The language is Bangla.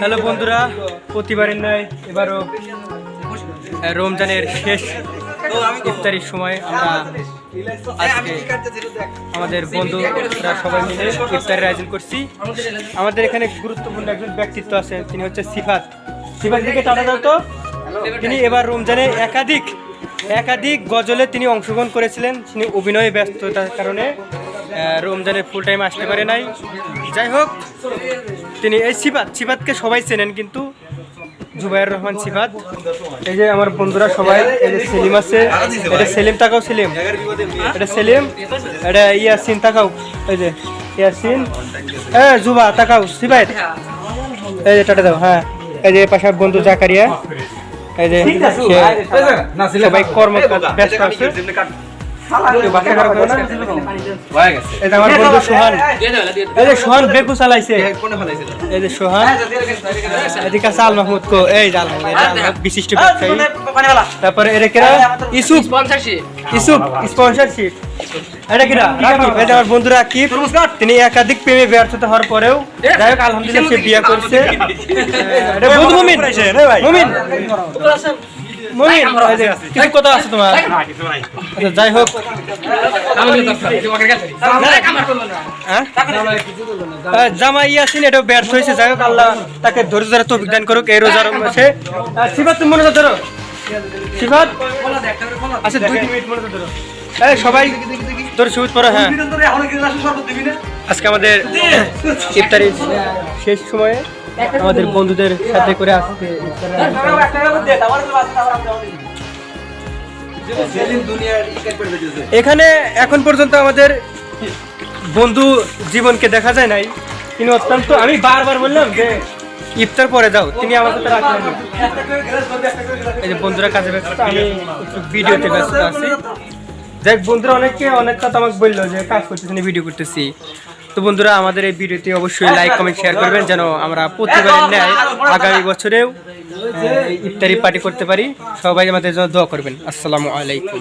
হ্যালো বন্ধুরা, প্রতিবারের নয় এবারও রমজানের শেষ ইফতারির সময় আমরা আজকে আমাদের বন্ধুরা সবাই মিলে ইফতারের আয়োজন করছি। আমাদের এখানে গুরুত্বপূর্ণ একজন ব্যক্তিত্ব আছে তিনি হচ্ছে সিফাত। সিফাত দিকে টাটা দাও তো। তিনি এবার রমজানে একাধিক একাধিক গজলে তিনি অংশগ্রহণ করেছিলেন। তিনি অভিনয়ে ব্যস্ততার কারণে আহ, রমজানে ফুল টাইম আসতে পারে নাই। যাই হোক তিনি এই সিফাত সিফাতকে সবাই চেনেন কিন্তু জুবাইর রহমান সিফাত। এই যে আমার বন্ধুরা সবাই এই যে সেলিম আছে এটা সেলিম তাকাও সেলিম। এটা সেলিম এটা ইয়াসিন তাকাও এই যে ইয়াসিন। হ্যাঁ জুবা তাকাও সিফাত। এই যে টাটা দাও হ্যাঁ। এই যে পাশে বন্ধু জাকারিয়া এই যে সবাই কর্ম ব্যস্ত আছে। খারাপ করে না? এই যে আমার বন্ধু সোহান। এই যে সোহান বেকু চালাইছে। এই যে সোহান। এদিকে আছে আল মাহমুদ কো। এই যে আল মাহমুদ, এই যে আল মাহমুদ, বিশিষ্ট তারপরে এরা কেরা? ইসুফ। ইসুফ স্পন্সরশিপ। এটা কিরা? রাকিব। এই আমার বন্ধু রাকিব তিনি একাধিক প্রেমে ব্যর্থতা হওয়ার পরেও যাই হোক আলহামদুলিল্লাহ সে বিয়ে করছে। এটা বন্ধু মুমিন। মুমিন। মুমিন কিছু কথা আছে তোমার? আচ্ছা যাই হোক। হ্যাঁ? আহ, জামা ইয়াসিন এটা ব্যর্থ হয়েছে। যাই হোক আল্লাহ তাকে ধৈর্য ধরে তৌফিক দান করুক এই রোজার আহ, সিফাত তুমি মনে ধরো। সিফাত আচ্ছা দুই মিনিট মনে ধরো। সবাই তোর সুবিধ পড়ো হ্যাঁ। আজকে আমাদের ইফতারি শেষ সময়ে আমাদের বন্ধুদের সাথে করে আজকে এখানে এখন পর্যন্ত আমাদের বন্ধু জীবনকে দেখা যায় নাই। তিনি অত্যন্ত, আমি বারবার বললাম যে ইফতার পরে যাও, তিনি আমার রাখলেন এই যে বন্ধুরা কাজে ব্যস্ত, আমি একটু ভিডিওতে ব্যস্ত আছি। যাই বন্ধুরা অনেকে অনেক কথা আমাকে বলল যে কাজ করতেছি ভিডিও করতেছি। তো বন্ধুরা, আমাদের এই ভিডিওতে অবশ্যই লাইক কমেন্ট শেয়ার করবেন যেন আমরা প্রতিবারের ন্যায় আগামী বছরেও ইফতারি পার্টি করতে পারি। সবাই আমাদের জন্য দোয়া করবেন। আসসালামু আলাইকুম।